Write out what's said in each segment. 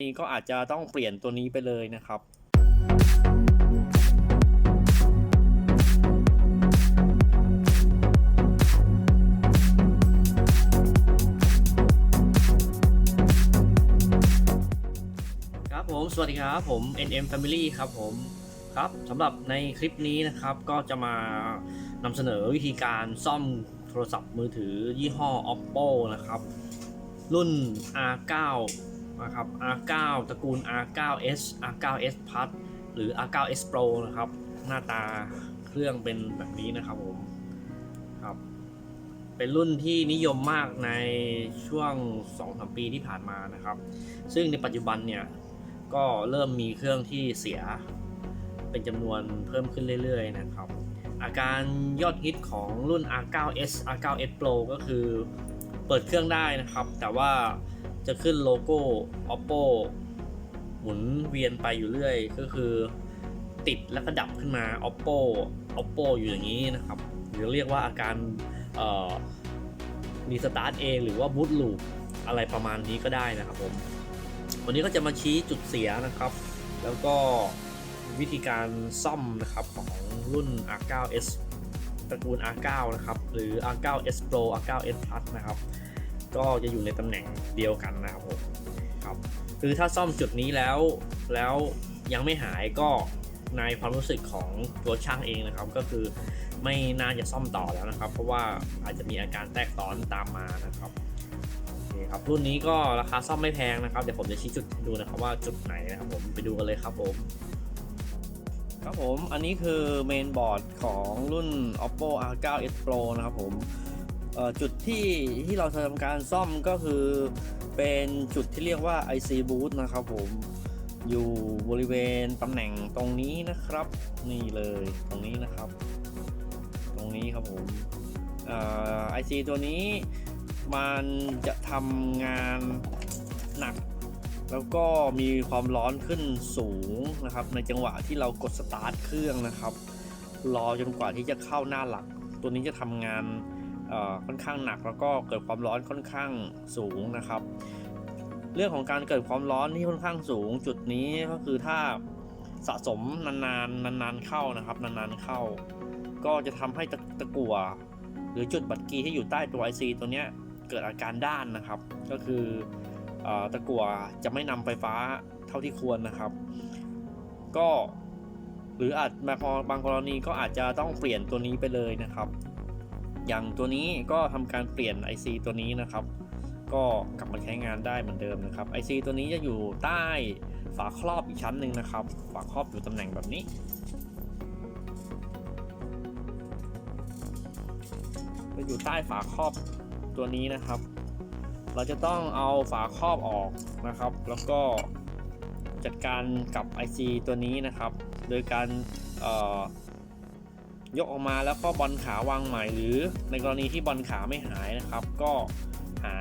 นี้ก็อาจจะต้องเปลี่ยนตัวนี้ไปเลยนะครับครับผม สวัสดีครับผม NM Family ครับผมครับสำหรับในคลิปนี้นะครับก็จะมานำเสนอวิธีการซ่อมโทรศัพท์มือถือยี่ห้อ Oppo นะครับ รุ่น R9 นะครับ R9 ตระกูล R9s R9s Plus หรือ R9s Pro นะครับ หน้าตาเครื่องเป็นแบบนี้นะครับผมครับ เป็นรุ่นที่นิยมมากในช่วง 2-3 ปีที่ผ่านมานะครับ ซึ่งในปัจจุบันเนี่ย ก็เริ่มมีเครื่องที่เสีย เป็นจำนวนเพิ่มขึ้นเรื่อยๆ นะครับ อาการยอดฮิตของรุ่น R9s R9s Pro ก็คือเปิดเครื่องได้นะครับ แต่ว่า จะขึ้นโลโก้ Oppo หมุนเวียนไปอยู่เรื่อย ก็คือติดแล้วก็ดับขึ้นมา Oppo Oppo อยู่อย่างนี้นะครับ หรือเรียกว่าอาการเอ่อรีสตาร์ทเองหรือว่าบูตลูปอะไรประมาณนี้ก็ได้นะครับผม วันนี้ก็จะมาชี้จุดเสียนะครับ แล้วก็วิธีการซ่อมนะครับของรุ่น R9s ตระกูล R9 นะครับ หรือ R9s Pro R9s Plus นะครับ ก็จะอยู่ในตำแหน่งเดียวกันนะครับผมครับคือถ้าซ่อมจุดนี้แล้วแล้วยังไม่หายก็ในความรู้สึกของตัวช่างเองนะครับ ก็คือไม่น่าจะซ่อมต่อแล้วนะครับ เพราะว่าอาจจะมีอาการแตกซ้อนตามมานะครับโอเคครับรุ่นนี้ก็ราคาซ่อมไม่แพงนะครับเดี๋ยวผมจะชี้จุดให้ดูนะครับว่าจุดไหนนะครับผมไปดูกันเลยครับผมครับผม อันนี้คือเมนบอร์ดของรุ่น oppo r9s pro นะครับผมเอ่อ จุดที่ที่เราทำการซ่อมก็คือเป็นจุดที่เรียกว่า IC boot นะครับผมอยู่บริเวณตำแหน่งตรงนี้นะครับ นี่เลยตรงนี้นะครับ ตรงนี้ครับผมเอ่อ IC ตัวนี้มันจะทำงานหนัก แล้วก็มีความร้อนขึ้นสูงนะครับ ในจังหวะที่เรากดสตาร์ทเครื่องนะครับ รอจนกว่าที่จะเข้าหน้าหลัก ตัวนี้จะทำงาน ค่อนข้างหนักแล้วก็เกิดความร้อนค่อนข้างสูงนะครับ เรื่องของการเกิดความร้อนที่ค่อนข้างสูงจุดนี้ก็คือถ้าสะสมนานๆนานๆเข้านะครับ นานๆเข้า ก็จะทำให้ตะตะกั่วหรือจุดบัตรกีที่อยู่ใต้ตัว IC ตัวเนี้ยเกิดอาการด้านนะครับ ก็คืออตะกั่วจะไม่นำไฟฟ้าเท่าที่ควรนะครับ ก็หรืออาจบางกรณีก็อาจจะต้องเปลี่ยนตัวนี้ไปเลยนะครับ อย่างตัวนี้ก็ทำการเปลี่ยน IC ตัวนี้นะครับ ก็กลับมาใช้งานได้เหมือนเดิมนะครับ IC ตัวนี้จะอยู่ใต้ฝาครอบอีกชั้นหนึ่งนะครับ ฝาครอบอยู่ตำแหน่งแบบนี้จะอยู่ใต้ฝาครอบตัวนี้นะครับ เราจะต้องเอาฝาครอบออกนะครับ แล้วก็จัดการกับ IC ตัวนี้นะครับ โดยการเอ่อ ยกออกมาแล้วก็บอลขาวางใหม่หรือในกรณีที่บอลขาไม่หายนะครับ ก็หา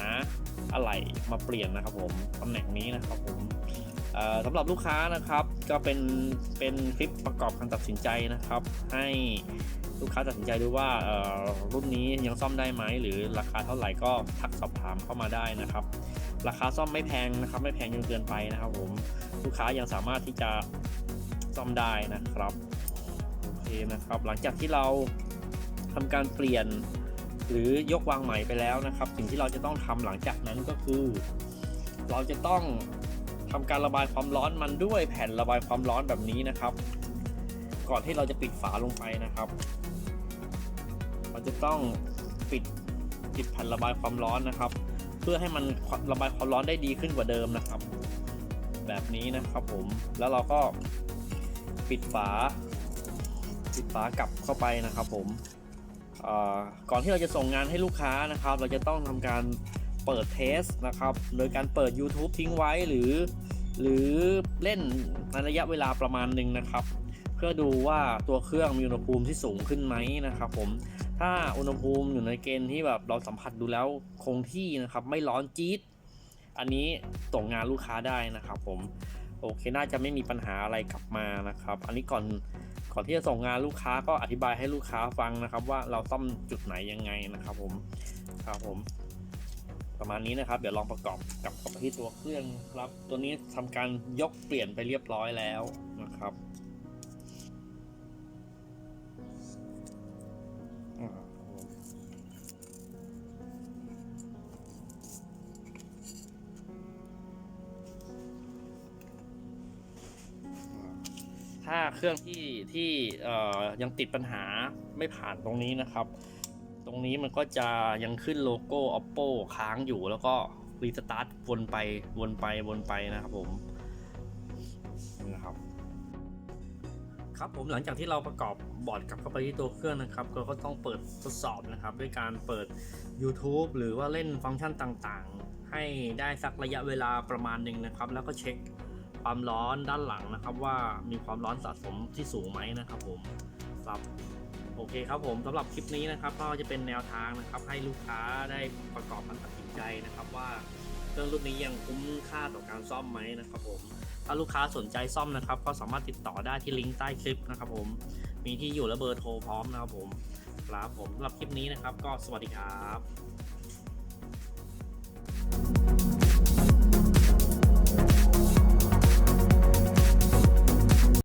อะไหล่มาเปลี่ยนนะครับผมตำแหน่งนี้นะครับผมสำหรับลูกค้านะครับก็เป็นเป็นคลิปประกอบการตัดสินใจนะครับ ให้ลูกค้าตัดสินใจดูว่ารุ่นนี้ยังซ่อมได้ไหมหรือราคาเท่าไหร่ก็ทักสอบถามเข้ามาได้นะครับ ราคาซ่อมไม่แพงนะครับ ไม่แพงจนเกินไปนะครับผมลูกค้ายังสามารถที่จะซ่อมได้นะครับ คนะครับ หลังจากที่เราทำการเปลี่ยนหรือยกวางใหม่ไปแล้วนะครับ สิ่งที่เราจะต้องทำหลังจากนั้นก็คือ เราจะต้องทำการระบายความร้อนมันด้วยแผ่นระบายความร้อนแบบนี้นะครับ ก่อนที่เราจะปิดฝาลงไปนะครับ เราจะต้องปิดปิดแผ่นระบายความร้อนนะครับ เพื่อให้มันระบายความร้อนได้ดีขึ้นกว่าเดิมนะครับ แบบนี้นะครับผมแล้วเราก็ปิดฝา ปิดฝากลับเข้าไปนะครับผมก่อนที่เราจะส่งงานให้ลูกค้านะครับ เราจะต้องทำการเปิดเทสนะครับ โดยการเปิด YouTube ทิ้งไว้หรือ หรือเล่นในระยะเวลาประมาณหนึ่งนะครับ เพื่อดูว่าตัวเครื่องมีอุณหภูมิที่สูงขึ้นไหมนะครับผมถ้าอุณหภูมิอยู่ในเกณฑ์ที่แบบเราสัมผัสดูแล้วคงที่นะครับ ไม่ร้อนจี๊ดอันนี้ส่งงานลูกค้าได้นะครับผมโอเคน่าจะไม่มีปัญหาอะไรกลับมานะครับ อันนี้ก่อน อนที่จะส่งงานลูกค้าก็อธิบายให้ลูกค้าฟังนะครับ ว่าเราซ่อมจุดไหนยังไงนะครับ ผมครับผม ประมาณนี้นะครับ เดี๋ยวลองประกอบกับกับที่ตัวเครื่องครับ ตัวนี้ทำการยกเปลี่ยนไปเรียบร้อยแล้วนะครับ ถ้าเครื่องที่ที่ยังติดปัญหาไม่ผ่านตรงนี้นะครับ ตรงนี้มันก็จะยังขึ้นโลโก้ oppo ค้างอยู่แล้วก็รีสตาร์ทวนไปวนไปวนไปนะครับผมนะครับครับผมหลังจากที่เราประกอบบอร์ดกลับเข้าไปที่ตัวเครื่องนะครับเราก็ต้องเปิดทดสอบนะครับ ด้วยการเปิด YouTube หรือว่าเล่นฟังก์ชันต่างๆ ให้ได้สักระยะเวลาประมาณหนึ่งนะครับ แล้วก็เช็ค ความร้อนด้านหลังนะครับ ว่ามีความร้อนสะสมที่สูงไหมนะครับ ผมครับโอเคครับผมสำหรับคลิปนี้นะครับ ก็จะเป็นแนวทางนะครับ ให้ลูกค้าได้ประกอบการตัดสินใจนะครับ ว่าเครื่องรุ่นนี้ยังคุ้มค่าต่อการซ่อมไหมนะครับ ผมถ้าลูกค้าสนใจซ่อมนะครับ ก็สามารถติดต่อได้ที่ลิงก์ใต้คลิปนะครับ ผมมีที่อยู่และเบอร์โทรพร้อมนะครับผมครับผมสำหรับคลิปนี้นะครับ ก็สวัสดีครับ